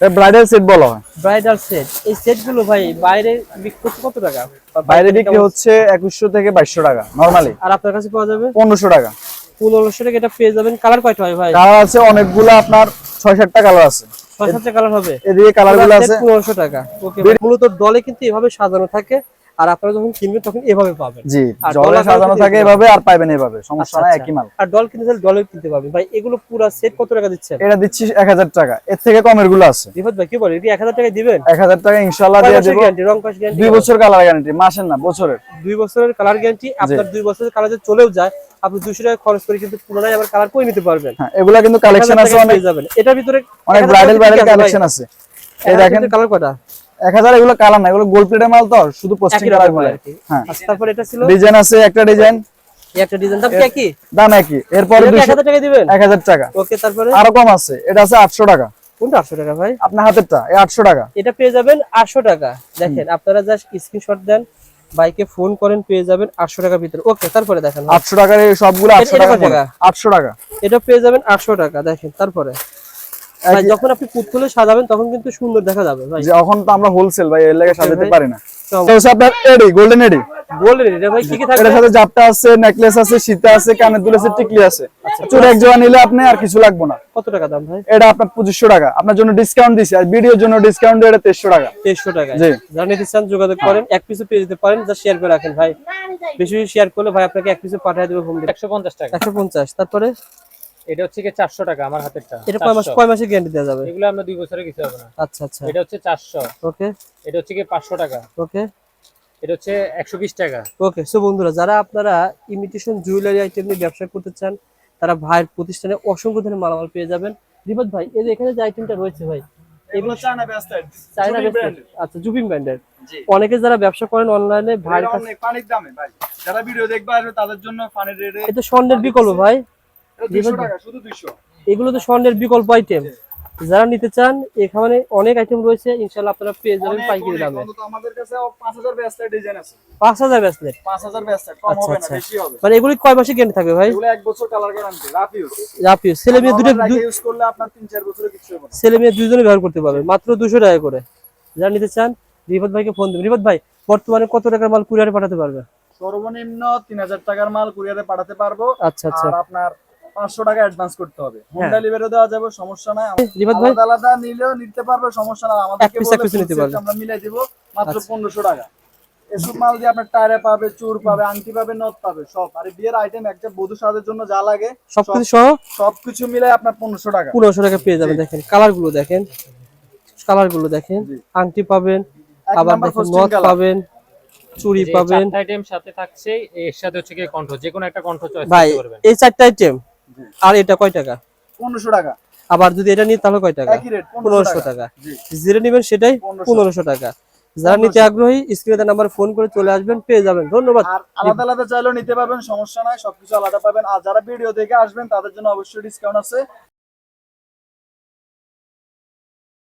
Bridal set বলা। হয় bridal set এই সেটগুলো ভাই বাইরে বিক্রি করতে কত টাকা? বাইরে বিক্রি হচ্ছে একুশশো থেকে বাইশশো টাকা নরমালি আর আপনার কাছে পাওয়া যাবে? পনেরোশো টাকা। পনেরোশো টাকা এটা পেয়ে যাবেন। কালার কয়টা হয় ভাই? কালার আছে অনেকগুলো আপনার ছয় সাতটা কালার আছে। ছয় সাতটা কালার হবে। এদিকে কালারগুলো আছে। পনেরোশো টাকা। ওকে মূলত ডলে কিন্তু এভাবে সাজানো থাকে। আর আপনারা যখন কিনবেন তখন এভাবে পাবেন। জি ডলার সাজানো থাকে এভাবে আর পাইবেন এভাবে সমস্যা আচ্ছা, নাই আচ্ছা। একই মাল। আর ডল কিনতে চাইলে ডলে কিনতে পারবেন। ভাই এগুলো পুরো সেট কত টাকা দিচ্ছেন? এটা দিচ্ছি এক হাজার টাকা। এর থেকে কমেরগুলো আছে। বিপদ ভাই কি বলে? এটি এক হাজার টাকা দিবেন? এক হাজার টাকা ইনশাল্লাহ দিয়ে দেবো। গ্যারান্টি রং পাশ গ্যারান্টি দুই বছর কালার গ্যারান্টি মাসের না বছরের। দুই বছরের কালার গ্যারান্টি আপনার দুই বছরের কালার যদি চলেও যায় আপনি দুশো টাকা খরচ করে কিন্তু পুনরায় আবার কালার করে নিতে পারবেন? হ্যাঁ এগুলা কিন্তু কালেকশন আছে অনেক যাবেন। এটার ভিতরে অনেক ব্রাইডাল ব্রাইডাল কালেকশন আছে এই দেখেন কালার কটা এক হাজার এগুলো কালার না এগুলো গোল্ড প্লেটের মাল তো শুধু পোস্টিং কালার রকমগুলো আর কি। হ্যাঁ। আচ্ছা, এটা ছিল? ডিজাইন আছে একটা ডিজাইন একটা ডিজাইন দাম কি দাম একই। এরপরে এটা কি এক দুশো হাজার টাকা দিবেন? টাকা। ওকে তারপরে? আরও কম আছে এটা আছে আটশো টাকা। কোনটা আটশো টাকা ভাই? আপনার হাতেরটা এই আটশো টাকা। এটা পেয়ে যাবেন আটশো টাকা। দেখেন আপনারা জাস্ট স্ক্রিনশট দেন বাইকে ফোন করেন পেয়ে যাবেন আটশো টাকার ভিতরে। ওকে তারপরে দেখেন। ভাই। আটশো টাকার এই সবগুলো আটশো এটা টাকা কত টাকা? আটশো টাকা। এটা পেয়ে যাবেন আটশো টাকা দেখেন তারপরে। যখন আপনি পুতুলে সাজাবেন তখন কিন্তু সুন্দর দেখা যাবে ভাই। যখন তো আমরা হোলসেল ভাই এর লেগে সাজাতে পারি না। এটা আপনার এডি গোল্ডেন এডি? বললেন এটা ভাই কি কি থাকবে? এটার সাথে জাপটা আছে নেকলেস আছে সীতা আছে কানের দুল আছে টিকলি আছে। চুল এক জোড়া নিলে আপনি আর কিছু লাগবে না। কত টাকা দাম ভাই? এটা আপনার পঁচিশশো টাকা। আপনার জন্য ডিসকাউন্ট দিছি আর ভিডিওর জন্য ডিসকাউন্ট এটা তেইশশো টাকা। তেইশশো টাকা। জি। যারা নিতে চান যোগাযোগ করেন। এক পিসে পেয়ে যেতে পারেন যা শেয়ার করে রাখেন ভাই। বেশি বেশি শেয়ার করলে ভাই আপনাকে এক পিসে পাঠিয়ে দেবে হোম একশো পঞ্চাশ টাকা। একশো পঞ্চাশ তারপরে? এটা হচ্ছে কি চারশো টাকা আমার হাতেরটা। এটা কয় মাস কয় মাসে গ্যারান্টি দেওয়া যাবে? এগুলো আমরা দুই বছরে কিছু হবে না। আচ্ছা আচ্ছা। এটা হচ্ছে চারশো। ওকে। এটা হচ্ছে কি পাঁচশো টাকা। ওকে। এটা হচ্ছে একশো বিশ টাকা। ওকে সো বন্ধুরা যারা আপনারা ইমিটেশন জুয়েলারি আইটেম নিয়ে ব্যবসা করতে চান তারা ভাইয়ের প্রতিষ্ঠানে অসংখ্য ধরনের মালামাল পেয়ে যাবেন। রিপত ভাই এই যে এখানে যে আইটেমটা রয়েছে ভাই এগুলো চায়না ব্যাস্টেড আচ্ছা জুবিন ব্র্যান্ডের অনেকে যারা ব্যবসা করেন অনলাইনে ভাইয়ের কাছে পানির দামে ভাই। যারা ভিডিও দেখবে আসবে তাদের জন্য পানির রেটে এটা স্বর্ণের বিকল্প ভাই। এগুলো তো স্বর্ণের বিকল্প আইটেম যারা নিতে চান এখানে অনেক আইটেম রয়েছে ইনশাল্লাহ আপনারা পেয়ে যাবেন পাইকারি দামে। আমাদের কাছে পাঁচ হাজার ডিজাইন আছে। পাঁচ হাজার ব্যাসলেট পাঁচ হাজার কম আচ্ছা, হবে না আচ্ছা। বেশি হবে। মানে এগুলি কয় মাসে গ্যারান্টি থাকবে ভাই? এগুলো এক বছর কালার গ্যারান্টি রাফ ইউজ ছেলে মেয়ে দুটো ইউজ করলে আপনার তিন চার বছরে কিছু হবে ছেলে মেয়ে দুজনে ব্যবহার করতে পারবে। মাত্র দুশো টাকা করে। যারা নিতে চান রিপত ভাইকে ফোন দেবেন। রিপত ভাই বর্তমানে কত টাকার মাল কুরিয়ারে পাঠাতে পারবে? সর্বনিম্ন তিন হাজার টাকার মাল কুরিয়ারে পাঠাতে পারব। আচ্ছা আচ্ছা। আর আপনার পাঁচশো টাকা অ্যাডভান্স করতে হবে। হোম হ্যাঁ। ডেলিভারি দেওয়া যাবে সমস্যা নাই। আলাদা আলাদা নিলেও নিতে পারবে সমস্যা নাই। আমাদেরকে। আমরা মিলাই দিব মাত্র আচ্ছা। পনেরোশো টাকা। এসব মাল দিয়ে আপনার টায়ারে পাবে চুর পাবে আংটি পাবে নথ পাবে সব। আর বিয়ের আইটেম একটা বধূ সাজের জন্য যা লাগে সবকিছু সহ? সবকিছু মিলাই আপনার পনেরোশো টাকা। পনেরোশো টাকা পেয়ে যাবেন দেখেন কালারগুলো দেখেন। কালারগুলো দেখেন আংটি পাবেন আবার দেখেন posting নথ পাবেন চুড়ি যে পাবেন। আইটেম সাথে থাকছে এর সাথে হচ্ছে কি কণ্ঠ যে কোনো একটা কণ্ঠ চয়েস ভাই করতে পারবেন। এই চারটা আইটেম। আর এটা কয় টাকা? পনেরোশো টাকা। আবার যদি এটা নিই তাহলে কয় টাকা? পনেরোশো টাকা। যেটা নেবেন সেটাই পনেরোশো। টাকা। যারা নিতে আগ্রহী স্ক্রিনে নাম্বার ফোন করে চলে আসবেন পেয়ে যাবেন। ধন্যবাদ। আলাদা আলাদা চাইলেও নিতে পারবেন সমস্যা নাই সবকিছু আলাদা পাবেন। আর যারা ভিডিও দেখে আসবেন তাদের জন্য অবশ্যই ডিসকাউন্ট আছে।